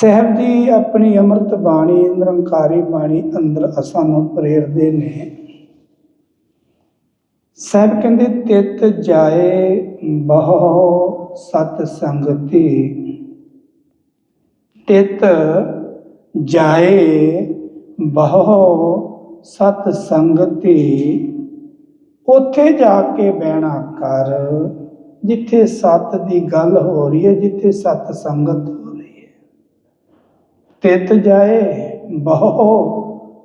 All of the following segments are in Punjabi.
ਸਹਿਬ ਜੀ, ਆਪਣੀ ਅੰਮ੍ਰਿਤ ਬਾਣੀ, ਨਿਰੰਕਾਰੀ ਬਾਣੀ ਅੰਦਰ ਸਾਨੂੰ ਪ੍ਰੇਰਦੇ ਨੇ। ਸਹਿਬ ਕਹਿੰਦੇ, ਤਿਤ ਜਾਏ ਬਹੁ ਸਤ ਸੰਗਤੀ। ਤਿਤ ਜਾਏ ਬਹੁ ਸਤ ਸੰਗਤੀ। ਉੱਥੇ ਜਾ ਕੇ ਬਹਿਣਾ ਕਰ, ਜਿੱਥੇ ਸਤ ਦੀ ਗੱਲ ਹੋ ਰਹੀ ਹੈ, ਜਿੱਥੇ ਸਤ ਸੰਗਤ ਤਿਤ ਜਾਏ, ਬਹੁ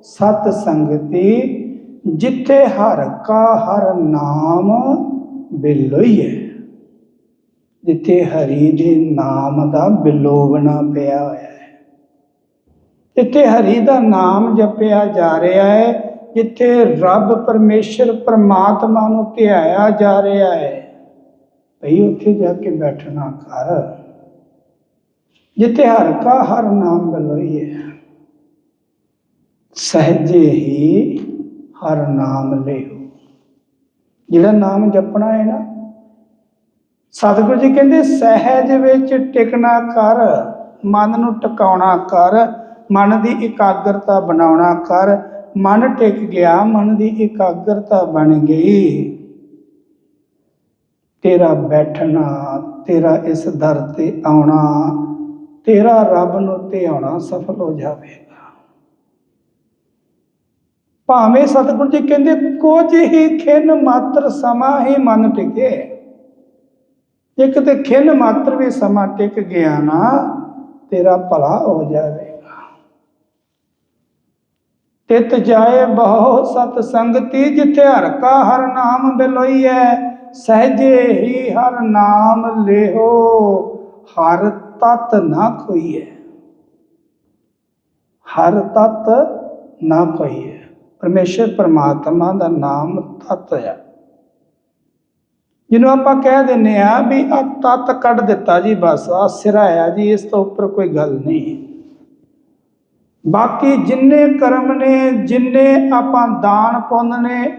ਸਤ ਸੰਗਤੀ, ਜਿੱਥੇ ਹਰ ਕਾ ਹਰ ਨਾਮ ਬਿਲੋਈਏ ਜਿੱਥੇ ਹਰੀ ਦੇ ਨਾਮ ਦਾ ਬਿਲੋਵਣਾ ਪਿਆ ਹੋਇਆ ਹੈ। ਜਿੱਥੇ ਹਰੀ ਦਾ ਨਾਮ ਜਪਿਆ ਜਾ ਰਿਹਾ ਹੈ, ਜਿੱਥੇ ਰੱਬ ਪਰਮੇਸ਼ਰ ਪ੍ਰਮਾਤਮਾ ਨੂੰ ਧਿਆਇਆ ਜਾ ਰਿਹਾ ਹੈ, ਭਈ ਉੱਥੇ ਜਾ ਕੇ ਬੈਠਣਾ ਕਰ ਜਿੱਥੇ ਹਰ ਕਾ ਹਰ ਨਾਮ ਬਿਲੋਈਏ। ਸਹਜੇ ਹੀ ਹਰ ਨਾਮ ਲਿਓ। ਜਿਹੜਾ ਨਾਮ ਜਪਣਾ ਹੈ ਨਾ, ਸਤਿਗੁਰੂ ਜੀ ਕਹਿੰਦੇ, ਸਹਿਜ ਵਿੱਚ ਟਿਕਣਾ ਕਰ, ਮਨ ਨੂੰ ਟਿਕਾਉਣਾ ਕਰ, ਮਨ ਦੀ ਇਕਾਗਰਤਾ ਬਣਾਉਣਾ ਕਰ। ਮਨ ਟਿਕ ਗਿਆ, ਮਨ ਦੀ ਇਕਾਗਰਤਾ ਬਣ ਗਈ। ਤੇਰਾ ਬੈਠਣਾ, ਤੇਰਾ ਇਸ ਦਰ ਤੇ ਆਉਣਾ ਤੇਰਾ ਰੱਬ ਨੂੰ ਤੇ ਆਉਣਾ ਸਫਲ ਹੋ ਜਾਵੇਗਾ। ਭਾਵੇਂ ਸਤਿਗੁਰੂ ਜੀ ਕਹਿੰਦੇ, ਕੁਝ ਹੀ ਖਿੰਨ ਮਾਤਰ ਸਮਾਂ ਹੀ ਮਨ ਟਿਕੇ। ਜੇ ਕਿਤੇ ਖਿੰਨ ਮਾਤਰ ਵੀ ਸਮਾਂ ਟਿਕ ਗਿਆ ਨਾ, ਤੇਰਾ ਭਲਾ ਹੋ ਜਾਵੇਗਾ। ਤਿਤ ਜਾਏ ਬਹੁ ਸਤ ਸੰਗਤੀ ਜਿੱਥੇ ਹਰ ਕਾ ਹਰ ਨਾਮ ਬਿਲੋਈ ਹੈ ਸਹਜੇ ਹੀ ਹਰ ਨਾਮ ਲਿਓ ਹਰ ਤਤ ਨਾ ਕੋਈਐ ਹਰ ਤਤ ਨਾ ਕੋਈਐ ਪਰਮੇਸ਼ਰ ਪਰਮਾਤਮਾ ਦਾ ਨਾਮ ਤਤ ਹੈ ਜਿਹਨੂੰ ਆਪਾਂ ਕਹਿ ਦਿੰਨੇ ਆ ਵੀ ਆ ਤਤ ਕੱਢ ਦਿੱਤਾ ਜੀ, ਬਸ ਆ ਸਿਰਾਇਆ ਜੀ, ਇਸ ਤੋਂ ਉੱਪਰ ਕੋਈ ਗੱਲ ਨਹੀਂ। ਬਾਕੀ ਜਿੰਨੇ ਕਰਮ ਨੇ, ਜਿੰਨੇ ਆਪਾਂ ਦਾਨ ਪੁੰਨ ਨੇ,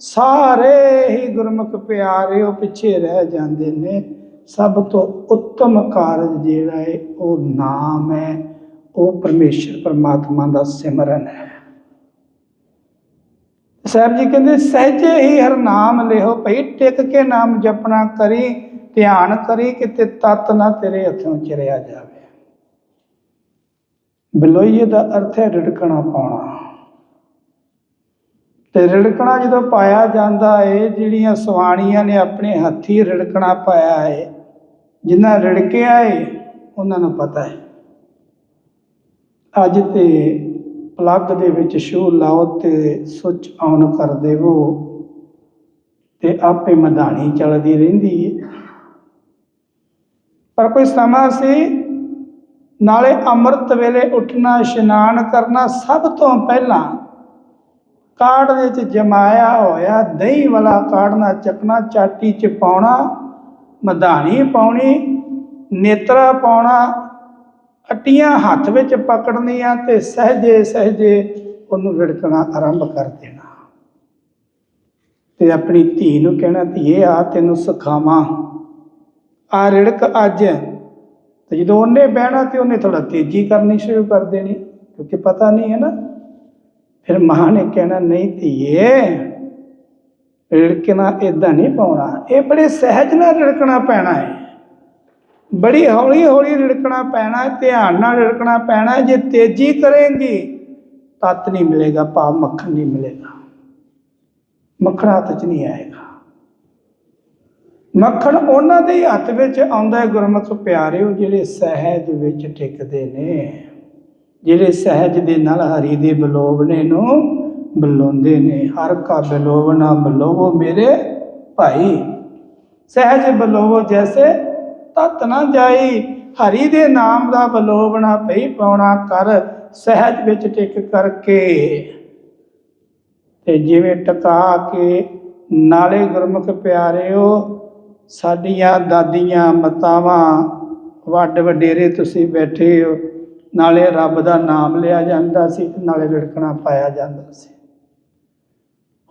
ਸਾਰੇ ਹੀ ਗੁਰਮੁਖ ਪਿਆਰੇ ਉਹ ਪਿੱਛੇ ਰਹਿ ਜਾਂਦੇ ਨੇ। ਸਭ ਤੋਂ ਉੱਤਮ ਕਾਰਜ ਜਿਹੜਾ ਹੈ, ਉਹ ਨਾਮ ਹੈ, ਉਹ ਪਰਮੇਸ਼ਰ ਪਰਮਾਤਮਾ ਦਾ ਸਿਮਰਨ ਹੈ। ਸਾਹਿਬ ਜੀ ਕਹਿੰਦੇ, ਸਹਜੇ ਹੀ ਹਰ ਨਾਮ ਲਿਓ ਭਈ, ਟਿਕ ਕੇ ਨਾਮ ਜਪਣਾ ਕਰੀ, ਧਿਆਨ ਕਰੀ, ਕਿਤੇ ਤਤ ਨਾ ਤੇਰੇ ਹੱਥੋਂ ਚਰਿਆ ਜਾਵੇ। ਬਲੋਈਏ ਦਾ ਅਰਥ ਹੈ ਰਿੜਕਣਾ ਪਾਉਣਾ। ਤੇ ਰਿੜਕਣਾ ਜਦੋਂ ਪਾਇਆ ਜਾਂਦਾ ਏ, ਜਿਹੜੀਆਂ ਸਵਾਣੀਆਂ ਨੇ ਆਪਣੇ ਹੱਥੀ ਰਿੜਕਣਾ ਪਾਇਆ ਏ ਜਿਨ੍ਹਾਂ ਰਿੜਕਿਆ ਏ, ਉਹਨਾਂ ਨੂੰ ਪਤਾ ਹੈ ਅੱਜ ਤੇ ਪਲੱਗ ਦੇ ਵਿੱਚ ਸ਼ੂ ਲਾਓ ਤੇ ਸੁੱਚ ਆਨ ਕਰ ਦੇਵੋ ਤੇ ਆਪੇ ਮਧਾਣੀ ਚੱਲਦੀ ਰਹਿੰਦੀ ਹੈ ਪਰ ਕੋਈ ਸਮਾਂ ਸੀ, ਨਾਲੇ ਅੰਮ੍ਰਿਤ ਵੇਲੇ ਉੱਠਣਾ, ਇਸ਼ਨਾਨ ਕਰਨਾ ਸਭ ਤੋਂ ਪਹਿਲਾਂ ਕਾੜ ਦੇ ਵਿੱਚ ਜਮਾਇਆ ਹੋਇਆ, ਦਹੀਂ ਵਾਲਾ ਕਾੜਨਾ, ਚੱਕਣਾ, ਚਾਟੀ ਚ ਪਾਉਣਾ, ਮਧਾਣੀ ਪਾਉਣੀ, ਨੇਤਰਾ ਪਾਉਣਾ, ਅਟੀਆਂ ਹੱਥ ਵਿੱਚ ਪਕੜਨੀਆਂ ਤੇ ਸਹਜੇ ਸਹਜੇ ਉਹਨੂੰ ਰਿੜਕਣਾ ਆਰੰਭ ਕਰ ਦੇਣਾ। ਤੇ ਆਪਣੀ ਧੀ ਨੂੰ ਕਹਿਣਾ, ਧੀਏ, ਆ ਤੈਨੂੰ ਸਿਖਾਵਾਂ। ਆ ਰਿੜਕ ਅੱਜ। ਤੇ ਜਦੋਂ ਉਹਨੇ ਬਹਿਣਾ ਤੇ ਉਹਨੇ ਥੋੜਾ ਤੇਜ਼ੀ ਕਰਨੀ ਸ਼ੁਰੂ ਕਰ ਦੇਣੀ, ਕਿਉਂਕਿ ਪਤਾ ਨਹੀਂ ਹੈ ਨਾ ਫਿਰ ਮਾਂ ਨੇ ਕਹਿਣਾ, ਨਹੀਂ ਧੀਏ, ਰਿੜਕਣਾ ਇਦਾਂ ਨਹੀਂ ਪਾਉਣਾ। ਇਹ ਬੜੇ ਸਹਿਜ ਨਾਲ ਰਿੜਕਣਾ ਪੈਣਾ ਹੈ ਬੜੀ ਹੌਲੀ ਹੌਲੀ ਰਿੜਕਣਾ ਪੈਣਾ, ਧਿਆਨ ਨਾਲ ਰਿੜਕਣਾ ਪੈਣਾ। ਜੇ ਤੇਜ਼ੀ ਕਰੇਂਗੀ, ਤਤ ਨਹੀਂ ਮਿਲੇਗਾ, ਭਾਵ ਮੱਖਣ ਨਹੀਂ ਮਿਲੇਗਾ। ਮੱਖਣ ਹੱਥ 'ਚ ਨਹੀਂ ਆਏਗਾ। ਮੱਖਣ ਉਹਨਾਂ ਦੇ ਹੱਥ ਵਿੱਚ ਆਉਂਦਾ ਹੈ ਗੁਰਮੁਖ ਪਿਆਰਿਓ, ਜਿਹੜੇ ਸਹਿਜ ਵਿੱਚ ਟਿਕਦੇ ਨੇ। ਜਿਹੜੇ ਸਹਿਜ ਦੇ ਨਾਲ ਹਰੀ ਦੇ ਬਲੋਵਨੇ ਨੂੰ ਬੁਲਾਉਂਦੇ ਨੇ, ਹਰ ਕਾ ਬਲੋਵਨਾ ਬਲੋਵੋ ਮੇਰੇ ਭਾਈ। ਸਹਿਜ ਬਲੋਵੋ ਜੈਸੇ ਤਤ ਨਾ ਜਾਈ, ਹਰੀ ਦੇ ਨਾਮ ਦਾ ਬਲੋਵਣਾ ਪਈ ਪਾਉਣਾ ਕਰ, ਸਹਿਜ ਵਿੱਚ ਟਿਕ ਕਰਕੇ। ਤੇ ਜਿਵੇਂ ਟਿਕਾ ਕੇ ਨਾਲੇ ਗੁਰਮੁਖ ਪਿਆਰਿਓ, ਸਾਡੀਆਂ ਦਾਦੀਆਂ ਮਤਾਵਾਂ, ਵੱਡ ਵਡੇਰੇ ਤੁਸੀਂ ਬੈਠੇ ਹੋ। ਨਾਲੇ ਰੱਬ ਦਾ ਨਾਮ ਲਿਆ ਜਾਂਦਾ ਸੀ ਤੇ ਨਾਲੇ ਰਿੜਕਣਾ ਪਾਇਆ ਜਾਂਦਾ ਸੀ।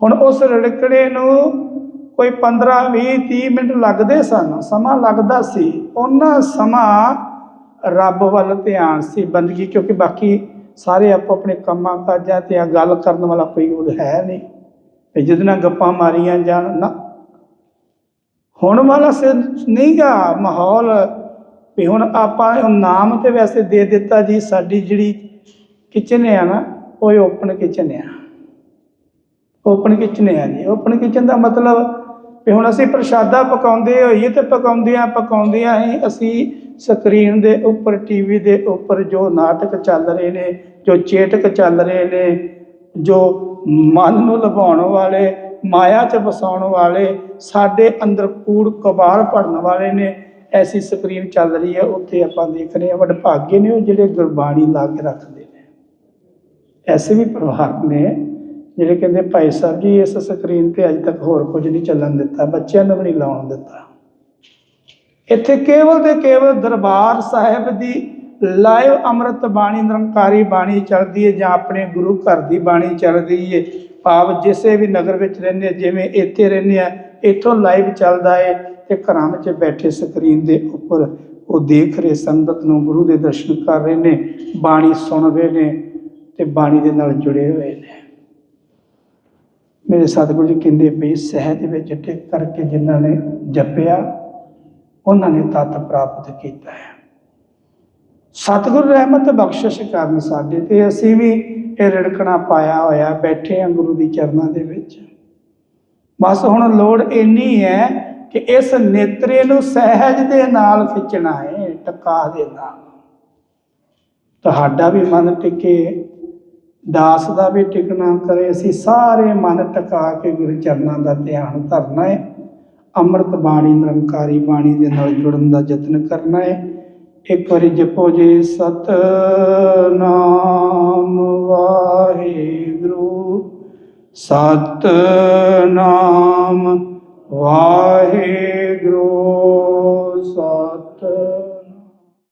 ਹੁਣ ਉਸ ਰਿੜਕੜੇ ਨੂੰ ਕੋਈ 15 20 30 ਮਿੰਟ ਲੱਗਦੇ ਸਨ, ਸਮਾਂ ਲੱਗਦਾ ਸੀ। ਉਹਨਾਂ ਸਮਾਂ ਰੱਬ ਵੱਲ ਧਿਆਨ ਸੀ, ਬੰਦਗੀ, ਕਿਉਂਕਿ ਬਾਕੀ ਸਾਰੇ ਆਪੋ ਆਪਣੇ ਕੰਮਾਂ ਕਾਜਾਂ ਤੇ ਆ ਗੱਲ ਕਰਨ ਵਾਲਾ ਕੋਈ ਉਹ ਹੈ ਨਹੀਂ। ਤੇ ਜਿਹਦੇ ਨਾਲ ਗੱਪਾਂ ਮਾਰੀਆਂ ਜਾਣ, ਨਾ। ਹੁਣ ਵਾਲਾ ਸੇ ਨਹੀਂਗਾ ਮਾਹੌਲ ਵੀ ਹੁਣ ਆਪਾਂ ਉਹ ਨਾਮ ਤੇ ਵੈਸੇ ਦੇ ਦਿੱਤਾ ਜੀ, ਸਾਡੀ ਜਿਹੜੀ ਕਿਚਨ ਆ ਨਾ, ਉਹ ਓਪਨ ਕਿਚਨ ਆ। ਓਪਨ ਕਿਚਨ ਆ ਜੀ। ਓਪਨ ਕਿਚਨ ਦਾ ਮਤਲਬ ਵੀ ਹੁਣ ਅਸੀਂ ਪ੍ਰਸ਼ਾਦਾ ਪਕਾਉਂਦੇ ਹੋਈਏ ਤੇ ਪਕਾਉਂਦਿਆਂ ਪਕਾਉਂਦਿਆਂ ਹੀ ਅਸੀਂ ਸਕਰੀਨ ਦੇ ਉੱਪਰ ਟੀਵੀ ਦੇ ਉੱਪਰ ਜੋ ਨਾਟਕ ਚੱਲ ਰਹੇ ਨੇ, ਜੋ ਚੇਟਕ ਚੱਲ ਰਹੇ ਨੇ, ਜੋ ਮਨ ਨੂੰ ਲਭਾਉਣ ਵਾਲੇ, ਮਾਇਆ 'ਚ ਵਸਾਉਣ ਵਾਲੇ, ਸਾਡੇ ਅੰਦਰ ਕੂੜ ਕਬਾੜ ਭਰਨ ਵਾਲੇ ਨੇ ਐਸੀ ਸਕਰੀਨ ਚੱਲ ਰਹੀ ਹੈ, ਉੱਥੇ ਆਪਾਂ ਦੇਖ ਰਹੇ ਹਾਂ ਵਡਭਾਗੇ ਨੇ ਉਹ ਜਿਹੜੇ ਗੁਰਬਾਣੀ ਲਾ ਕੇ ਰੱਖਦੇ ਨੇ। ਐਸੇ ਵੀ ਪਰਿਵਾਰ ਨੇ, ਜਿਹੜੇ ਕਹਿੰਦੇ ਭਾਈ ਸਾਹਿਬ ਜੀ, ਇਸ ਸਕਰੀਨ ਤੇ ਅੱਜ ਤੱਕ ਹੋਰ ਕੁਝ ਨਹੀਂ ਚੱਲਣ ਦਿੱਤਾ, ਬੱਚਿਆਂ ਨੂੰ ਵੀ ਨਹੀਂ ਲਾਉਣ ਦਿੱਤਾ। ਇੱਥੇ ਕੇਵਲ ਤੇ ਕੇਵਲ ਦਰਬਾਰ ਸਾਹਿਬ ਦੀ ਲਾਈਵ ਅੰਮ੍ਰਿਤ ਬਾਣੀ, ਨਿਰੰਕਾਰੀ ਬਾਣੀ ਚੱਲਦੀ ਹੈ ਜਾਂ ਆਪਣੇ ਗੁਰੂ ਘਰ ਦੀ ਬਾਣੀ ਚੱਲਦੀ ਹੈ। ਭਾਵ ਜਿਸੇ ਵੀ ਨਗਰ ਵਿੱਚ ਰਹਿੰਦੇ ਜਿਵੇਂ ਇੱਥੇ ਰਹਿੰਦੇ ਆ ਇੱਥੋਂ ਲਾਈਵ ਚੱਲਦਾ ਏ ਤੇ ਘਰਾਂ ਵਿੱਚ ਬੈਠੇ ਸਕਰੀਨ ਦੇ ਉੱਪਰ ਉਹ ਦੇਖ ਰਹੇ ਸੰਗਤ ਨੂੰ, ਗੁਰੂ ਦੇ ਦਰਸ਼ਨ ਕਰ ਰਹੇ ਨੇ, ਬਾਣੀ ਸੁਣ ਰਹੇ ਨੇ ਤੇ ਬਾਣੀ ਦੇ ਨਾਲ ਜੁੜੇ ਹੋਏ ਨੇ। ਮੇਰੇ ਸਤਿਗੁਰੂ ਜੀ ਕਹਿੰਦੇ ਪਈ ਸਹਿਜ ਵਿੱਚ ਟਿਕ ਕਰਕੇ ਜਿਨ੍ਹਾਂ ਨੇ ਜਪਿਆ, ਉਹਨਾਂ ਨੇ ਤਤ ਪ੍ਰਾਪਤ ਕੀਤਾ ਹੈ। ਸਤਿਗੁਰ ਰਹਿਮਤ ਬਖਸ਼ਿਸ਼ ਕਰਨ ਸਾਡੇ ਤੇ, ਅਸੀਂ ਵੀ ਇਹ ਰਿੜਕਣਾ ਪਾਇਆ ਹੋਇਆ, ਬੈਠੇ ਹਾਂ ਗੁਰੂ ਦੀ ਚਰਨਾਂ ਦੇ ਵਿੱਚ। ਬਸ ਹੁਣ ਲੋੜ ਇੰਨੀ ਹੈ ਕਿ ਇਸ ਨੇਤਰੇ ਨੂੰ ਸਹਿਜ ਦੇ ਨਾਲ ਖਿੱਚਣਾ ਹੈ, ਟਕਾ ਦੇ ਨਾਲ। ਤੁਹਾਡਾ ਵੀ ਮਨ ਟਿਕੇ, ਦਾਸ ਦਾ ਵੀ ਟਿਕਣਾ ਕਰੇ, ਅਸੀਂ ਸਾਰੇ ਮਨ ਟਿਕਾ ਕੇ ਗੁਰੂ ਚਰਨਾਂ ਦਾ ਧਿਆਨ ਧਰਨਾ ਹੈ। ਅੰਮ੍ਰਿਤ ਬਾਣੀ, ਨਿਰੰਕਾਰੀ ਬਾਣੀ ਦੇ ਨਾਲ ਜੁੜਨ ਦਾ ਯਤਨ ਕਰਨਾ ਹੈ। ਇੱਕ ਵਾਰੀ ਜਪੋ ਜੀ ਸਤਨਾਮ ਸਤਨਾਮ ਵਾਹਿਗੁਰੂ